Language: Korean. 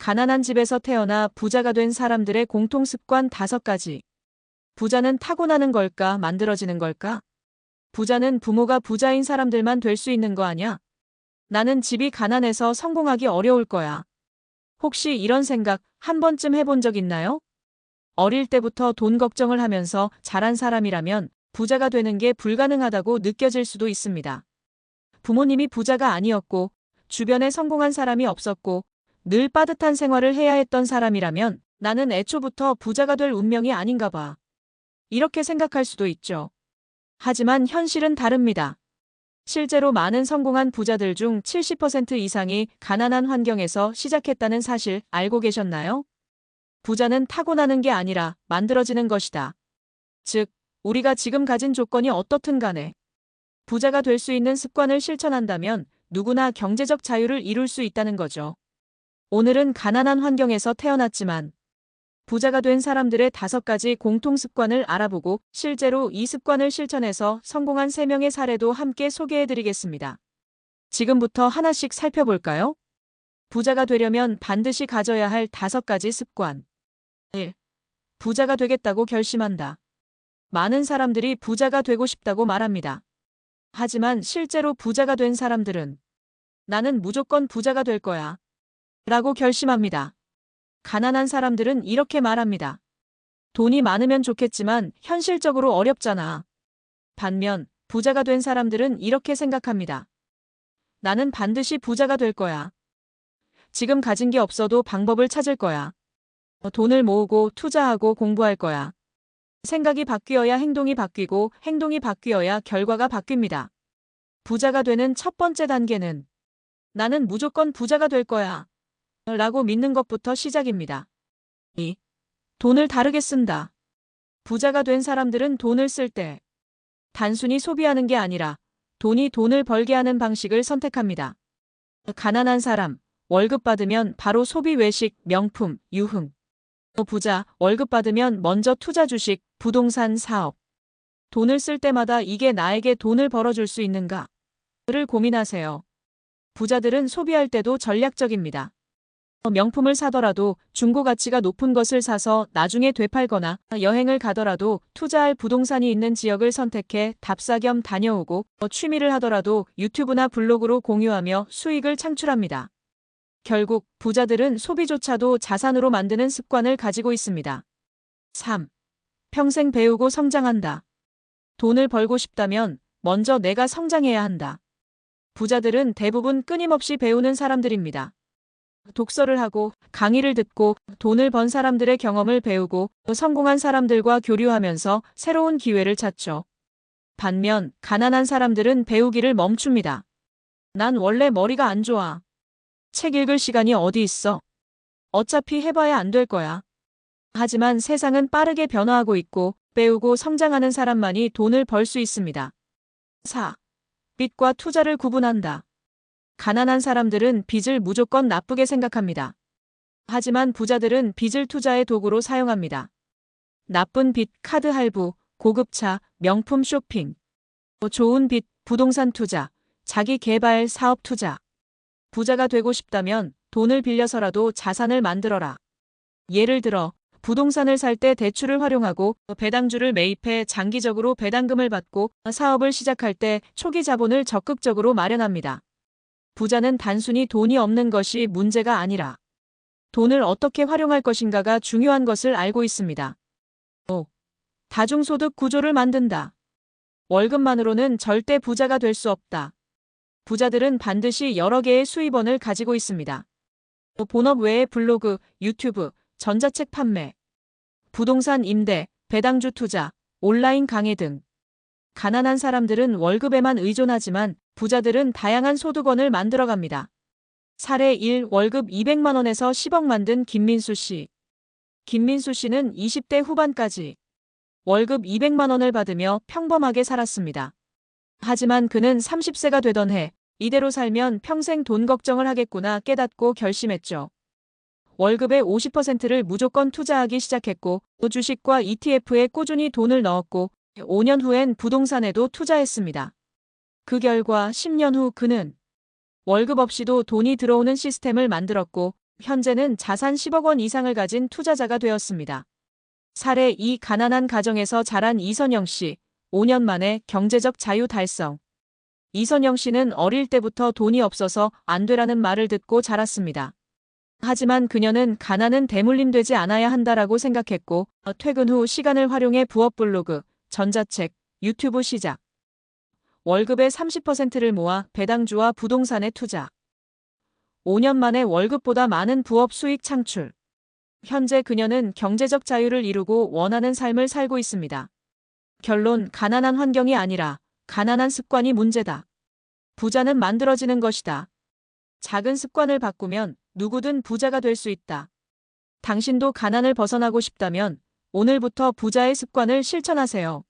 가난한 집에서 태어나 부자가 된 사람들의 공통 습관 다섯 가지. 부자는 타고나는 걸까, 만들어지는 걸까? 부자는 부모가 부자인 사람들만 될 수 있는 거 아냐? 나는 집이 가난해서 성공하기 어려울 거야. 혹시 이런 생각 한 번쯤 해본 적 있나요? 어릴 때부터 돈 걱정을 하면서 자란 사람이라면 부자가 되는 게 불가능하다고 느껴질 수도 있습니다. 부모님이 부자가 아니었고, 주변에 성공한 사람이 없었고, 늘 빠듯한 생활을 해야 했던 사람이라면 나는 애초부터 부자가 될 운명이 아닌가 봐. 이렇게 생각할 수도 있죠. 하지만 현실은 다릅니다. 실제로 많은 성공한 부자들 중 70% 이상이 가난한 환경에서 시작했다는 사실 알고 계셨나요? 부자는 타고나는 게 아니라 만들어지는 것이다. 즉, 우리가 지금 가진 조건이 어떻든 간에 부자가 될 수 있는 습관을 실천한다면 누구나 경제적 자유를 이룰 수 있다는 거죠. 오늘은 가난한 환경에서 태어났지만 부자가 된 사람들의 다섯 가지 공통 습관을 알아보고 실제로 이 습관을 실천해서 성공한 3명의 사례도 함께 소개해 드리겠습니다. 지금부터 하나씩 살펴볼까요? 부자가 되려면 반드시 가져야 할 다섯 가지 습관. 1. 부자가 되겠다고 결심한다. 많은 사람들이 부자가 되고 싶다고 말합니다. 하지만 실제로 부자가 된 사람들은 나는 무조건 부자가 될 거야. 라고 결심합니다. 가난한 사람들은 이렇게 말합니다. 돈이 많으면 좋겠지만 현실적으로 어렵잖아. 반면 부자가 된 사람들은 이렇게 생각합니다. 나는 반드시 부자가 될 거야. 지금 가진 게 없어도 방법을 찾을 거야. 돈을 모으고 투자하고 공부할 거야. 생각이 바뀌어야 행동이 바뀌고 행동이 바뀌어야 결과가 바뀝니다. 부자가 되는 첫 번째 단계는 나는 무조건 부자가 될 거야. 라고 믿는 것부터 시작입니다. 2. 돈을 다르게 쓴다. 부자가 된 사람들은 돈을 쓸 때 단순히 소비하는 게 아니라 돈이 돈을 벌게 하는 방식을 선택합니다. 가난한 사람, 월급 받으면 바로 소비 외식, 명품, 유흥. 부자, 월급 받으면 먼저 투자 주식, 부동산 사업. 돈을 쓸 때마다 이게 나에게 돈을 벌어줄 수 있는가? 를 고민하세요. 부자들은 소비할 때도 전략적입니다. 명품을 사더라도 중고 가치가 높은 것을 사서 나중에 되팔거나 여행을 가더라도 투자할 부동산이 있는 지역을 선택해 답사 겸 다녀오고 취미를 하더라도 유튜브나 블로그로 공유하며 수익을 창출합니다. 결국 부자들은 소비조차도 자산으로 만드는 습관을 가지고 있습니다. 3. 평생 배우고 성장한다. 돈을 벌고 싶다면 먼저 내가 성장해야 한다. 부자들은 대부분 끊임없이 배우는 사람들입니다. 독서를 하고 강의를 듣고 돈을 번 사람들의 경험을 배우고 성공한 사람들과 교류하면서 새로운 기회를 찾죠. 반면 가난한 사람들은 배우기를 멈춥니다. 난 원래 머리가 안 좋아. 책 읽을 시간이 어디 있어? 어차피 해봐야 안 될 거야. 하지만 세상은 빠르게 변화하고 있고 배우고 성장하는 사람만이 돈을 벌 수 있습니다. 4. 빚과 투자를 구분한다. 가난한 사람들은 빚을 무조건 나쁘게 생각합니다. 하지만 부자들은 빚을 투자의 도구로 사용합니다. 나쁜 빚, 카드 할부, 고급차, 명품 쇼핑. 좋은 빚, 부동산 투자, 자기 개발 사업 투자. 부자가 되고 싶다면 돈을 빌려서라도 자산을 만들어라. 예를 들어 부동산을 살 때 대출을 활용하고 배당주를 매입해 장기적으로 배당금을 받고 사업을 시작할 때 초기 자본을 적극적으로 마련합니다. 부자는 단순히 돈이 없는 것이 문제가 아니라 돈을 어떻게 활용할 것인가가 중요한 것을 알고 있습니다. 5. 다중소득 구조를 만든다. 월급만으로는 절대 부자가 될 수 없다. 부자들은 반드시 여러 개의 수입원을 가지고 있습니다. 본업 외에 블로그, 유튜브, 전자책 판매, 부동산 임대, 배당주 투자, 온라인 강의 등. 가난한 사람들은 월급에만 의존하지만 부자들은 다양한 소득원을 만들어갑니다. 사례 1 월급 200만 원에서 10억 만든 김민수 씨. 김민수 씨는 20대 후반까지 월급 200만 원을 받으며 평범하게 살았습니다. 하지만 그는 30세가 되던 해 이대로 살면 평생 돈 걱정을 하겠구나 깨닫고 결심했죠. 월급의 50%를 무조건 투자하기 시작했고 주식과 ETF에 꾸준히 돈을 넣었고 5년 후엔 부동산에도 투자했습니다. 그 결과 10년 후 그는 월급 없이도 돈이 들어오는 시스템을 만들었고 현재는 자산 10억 원 이상을 가진 투자자가 되었습니다. 사례 2 가난한 가정에서 자란 이선영 씨, 5년 만에 경제적 자유 달성. 이선영 씨는 어릴 때부터 돈이 없어서 안 되라는 말을 듣고 자랐습니다. 하지만 그녀는 가난은 대물림되지 않아야 한다라고 생각했고 퇴근 후 시간을 활용해 부업 블로그, 전자책, 유튜브 시작. 월급의 30%를 모아 배당주와 부동산에 투자. 5년 만에 월급보다 많은 부업 수익 창출. 현재 그녀는 경제적 자유를 이루고 원하는 삶을 살고 있습니다. 결론 가난한 환경이 아니라 가난한 습관이 문제다. 부자는 만들어지는 것이다. 작은 습관을 바꾸면 누구든 부자가 될 수 있다. 당신도 가난을 벗어나고 싶다면 오늘부터 부자의 습관을 실천하세요.